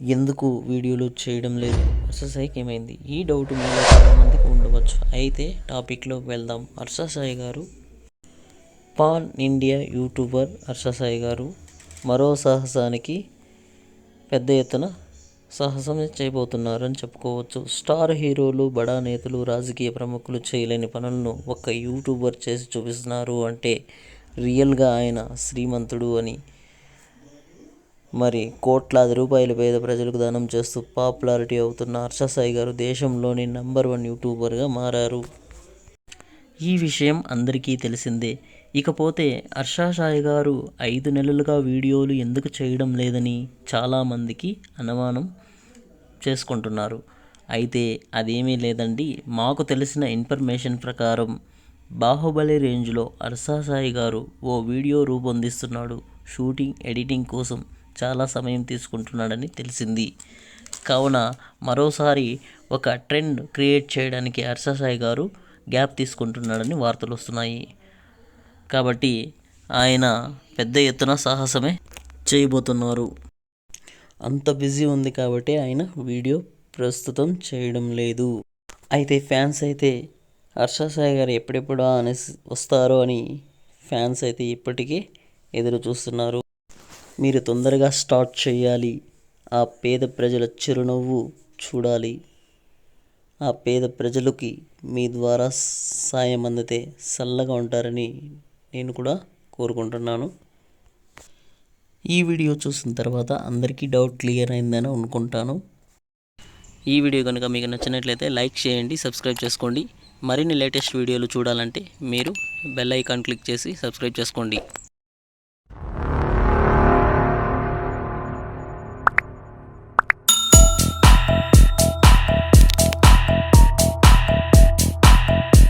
ఎందుకు వీడియోలు చేయడం లేదు? అర్ససాయికి ఏమైంది? ఈ డౌట్ మీలో చాలా మందికి ఉండవచ్చు. అయితే టాపిక్లోకి వెళ్దాం. Harsha garu pan India YouTuber Harsha Sai garu మరో సాహసానికి పెద్ద ఎత్తున సాహసం చేయబోతున్నారని చెప్పుకోవచ్చు. స్టార్ హీరోలు బడా నేతలు రాజకీయ ప్రముఖులు చేయలేని పనులను ఒక్క యూట్యూబర్ చేసి చూపిస్తున్నారు అంటే రియల్గా ఆయన శ్రీమంతుడు అని మరి కోట్లాది రూపాయలు పేద ప్రజలకు దానం చేస్తూ పాపులారిటీ అవుతున్న హర్షసాయి గారు దేశంలోని నంబర్ వన్ యూట్యూబర్గా మారారు. ఈ విషయం అందరికీ తెలిసిందే. ఇకపోతే హర్షసాయి గారు ఐదు నెలలుగా వీడియోలు ఎందుకు చేయడం లేదని చాలామందికి అనుమానం చేసుకుంటున్నారు. అయితే అదేమీ లేదండి. మాకు తెలిసిన ఇన్ఫర్మేషన్ ప్రకారం బాహుబలి రేంజ్లో హర్ష సాయి గారు ఓ వీడియో రూపొందిస్తున్నాడు. షూటింగ్ ఎడిటింగ్ కోసం చాలా సమయం తీసుకుంటున్నాడని తెలిసింది. కావున మరోసారి ఒక ట్రెండ్ క్రియేట్ చేయడానికి హర్ష సాయి గారు గ్యాప్ తీసుకుంటున్నాడని వార్తలు వస్తున్నాయి. కాబట్టి ఆయన పెద్ద ఎత్తున సాహసమే చేయబోతున్నారు. అంత బిజీ ఉంది కాబట్టి ఆయన వీడియో ప్రస్తుతం చేయడం లేదు. అయితే ఫ్యాన్స్ అయితే హర్ష సాయి గారు ఎప్పుడెప్పుడు అనేసి వస్తారో అని ఫ్యాన్స్ అయితే ఇప్పటికే ఎదురు చూస్తున్నారు మీరు తొందరగా స్టార్ట్ చేయాలి. ఆ పేద ప్రజల చిరునవ్వు చూడాలి. ఆ పేద ప్రజలకి మీ ద్వారా సాయం అందితే చల్లగా ఉంటారని నేను కూడా కోరుకుంటున్నాను. ఈ వీడియో చూసిన తర్వాత అందరికీ డౌట్ క్లియర్ అయిందని అనుకుంటాను. ఈ వీడియో కనుక మీకు నచ్చినట్లయితే లైక్ చేయండి సబ్స్క్రైబ్ చేసుకోండి. మరిన్ని లేటెస్ట్ వీడియోలు చూడాలంటే మీరు బెల్ ఐకాన్ క్లిక్ చేసి సబ్స్క్రైబ్ చేసుకోండి.